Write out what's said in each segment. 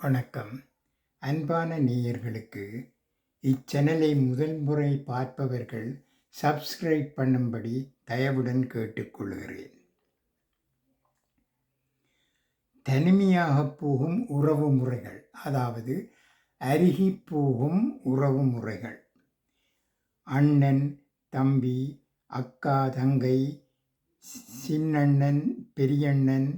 வணக்கம். அன்பான நேயர்களுக்கு இச்சேனலை முதல் முறை பார்ப்பவர்கள் சப்ஸ்கிரைப் பண்ணும்படி தயவுடன் கேட்டுக்கொள்கிறேன். தனிமையாக போகும் உறவு முறைகள் அதாவது அருகி போகும் உறவு முறைகள். அண்ணன் தம்பி அக்கா தங்கை சின்னண்ணன் பெரியண்ணன்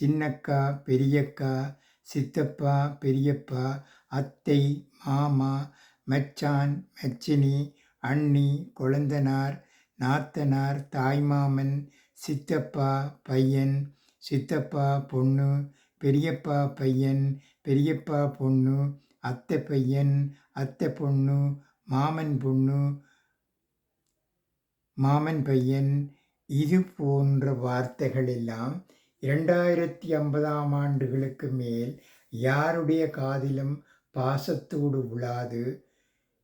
சின்னக்கா பெரியக்கா சித்தப்பா பெரியப்பா அத்தை மாமா மச்சான் மச்சினி அண்ணி கொழுந்தனார் நாத்தனார் தாய்மாமன் சித்தப்பா பையன் சித்தப்பா பொண்ணு பெரியப்பா பையன் பெரியப்பா பொண்ணு அத்தை பையன் அத்தை பொண்ணு மாமன் பொண்ணு மாமன் பையன் இது போன்ற வார்த்தைகள் எல்லாம் இரண்டாயிரத்தி ஐம்பதாம் ஆண்டுகளுக்கு மேல் யாருடைய காதிலும் பாசத்தோடு உழாது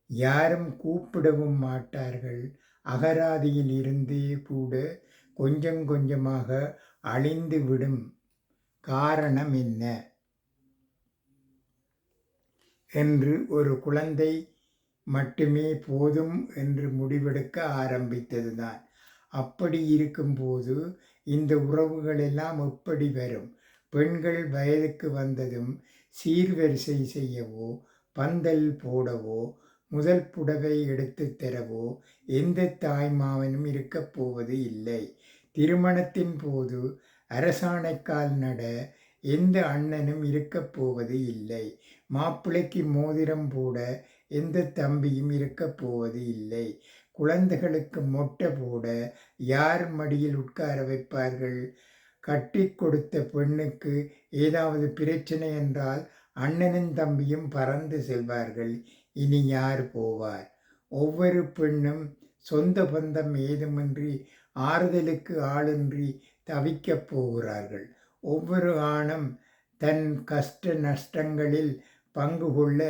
யாரும் கூப்பிடவும் மாட்டார்கள். அகராதியில் இருந்தே கூட கொஞ்சம் கொஞ்சமாக அழிந்து விடும் காரணம் என்ன? என்று ஒரு குழந்தை மட்டுமே போதும் என்று முடிவெடுக்க ஆரம்பித்ததுதான். அப்படி இருக்கும்போது இந்த உறவுகள் எல்லாம் எப்படி வரும்? பெண்கள் வயதுக்கு வந்ததும் சீர்வரிசை செய்யவோ பந்தல் போடவோ முதல் புடவை எடுத்து தரவோ எந்த தாய்மாவனும் இருக்கப் போவது இல்லை. திருமணத்தின் போது அரசாணைக்கால் நட எந்த அண்ணனும் இருக்கப் போவது இல்லை. மாப்பிள்ளைக்கு மோதிரம் போட எந்த தம்பியும் இருக்கப் போவது இல்லை. குழந்தைகளுக்கு மொட்டை போட யார் மடியில் உட்கார வைப்பார்கள்? கட்டி கொடுத்த பெண்ணுக்கு ஏதாவது பிரச்சனை என்றால் அண்ணனும் தம்பியும் பறந்து செல்வார்கள். இனி யார் போவார்? ஒவ்வொரு பெண்ணும் சொந்த பந்தம் ஏதுமின்றி ஆறுதலுக்கு ஆளின்றி தவிக்கப் போகிறார்கள். ஒவ்வொரு ஆணும் தன் கஷ்ட நஷ்டங்களில் பங்கு கொள்ள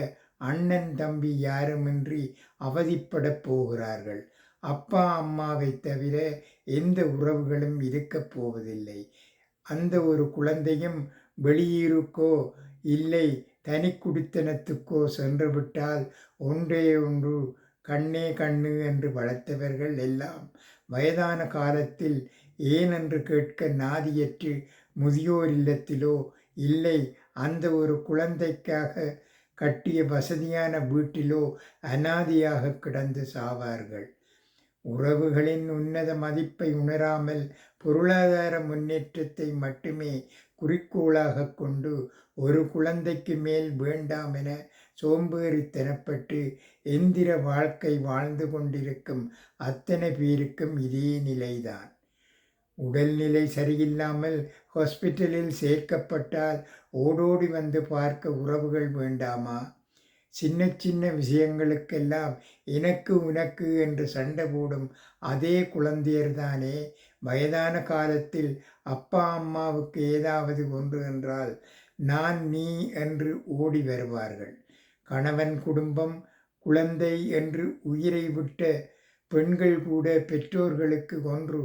அண்ணன் தம்பி யாருமின்றி அவதிப்படப் போகிறார்கள். அப்பா அம்மாவை தவிர எந்த உறவுகளும் இருக்கப் போவதில்லை. அந்த ஒரு குழந்தையும் வெளியூருக்கோ இல்லை தனி குடித்தனத்துக்கோ சென்றுவிட்டால் ஒன்றே ஒன்று கண்ணே கண்ணு என்று வளர்த்தவர்கள் எல்லாம். வயதான காலத்தில் ஏன் என்று கேட்க நாதியற்று முதியோர் இல்லத்திலோ இல்லை அந்த ஒரு குழந்தைக்காக கட்டிய வசதியான வீட்டிலோ அனாதியாக கிடந்து சாவார்கள். உறவுகளின் உன்னத மதிப்பை உணராமல் பொருளாதார முன்னேற்றத்தை மட்டுமே குறிக்கோளாக கொண்டு ஒரு குழந்தைக்கு மேல் வேண்டாம் என சோம்பேறித்தனப்பட்டு எந்திர வாழ்க்கை வாழ்ந்து கொண்டிருக்கும் அத்தனை பேருக்கும் இதே நிலைதான். உடல்நிலை சரியில்லாமல் ஹாஸ்பிட்டலில் சேர்க்கப்பட்டால் ஓடோடி வந்து பார்க்க உறவுகள் வேண்டாமா? சின்ன சின்ன விஷயங்களுக்கெல்லாம் எனக்கு உனக்கு என்று சண்டை போடும் அதே குழந்தையர்தானே வயதான காலத்தில் அப்பா அம்மாவுக்கு ஏதாவது ஒன்று என்றால் நான் நீ என்று ஓடி வருவார்கள். கணவன் குடும்பம் குழந்தை என்று உயிரை விட்ட பெண்கள் கூட பெற்றோர்களுக்கு ஒன்று.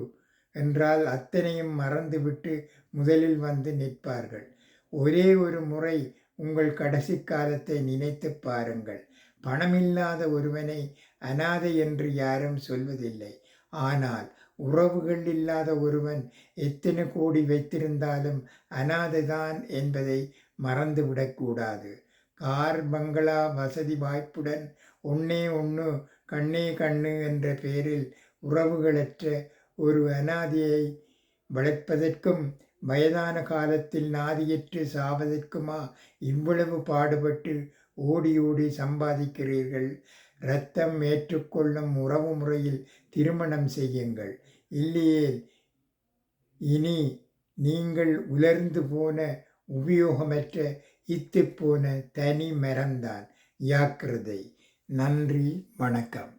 என்றால் அத்தனையும் மறந்துவிட்டு முதலில் வந்து நிற்பார்கள். ஒரே ஒரு முறை உங்கள் கடைசி காலத்தை நினைத்து பாருங்கள். பணமில்லாத ஒருவனை அனாதை என்று யாரும் சொல்வதில்லை. ஆனால் உறவுகள் இல்லாத ஒருவன் எத்தனை கோடி வைத்திருந்தாலும் அனாதைதான் என்பதை மறந்துவிடக்கூடாது கார் பங்களா வசதி வாய்ப்புடன் ஒன்னே ஒன்று கண்ணே கண்ணு என்ற பெயரில் உறவுகளற்ற ஒரு அநாதியை வளர்ப்பதற்கும் வயதான காலத்தில் நாதியற்று சாவதற்குமா இவ்வளவு பாடுபட்டு ஓடி ஓடி சம்பாதிக்கிறீர்கள்? இரத்தம் ஏற்றுக்கொள்ளும் உறவு முறையில் திருமணம் செய்யுங்கள். இல்லையே இனி நீங்கள் உலர்ந்து போன உபயோகமற்ற இத்து போன தனி மரம்தான். யாக்கிரதை நன்றி வணக்கம்.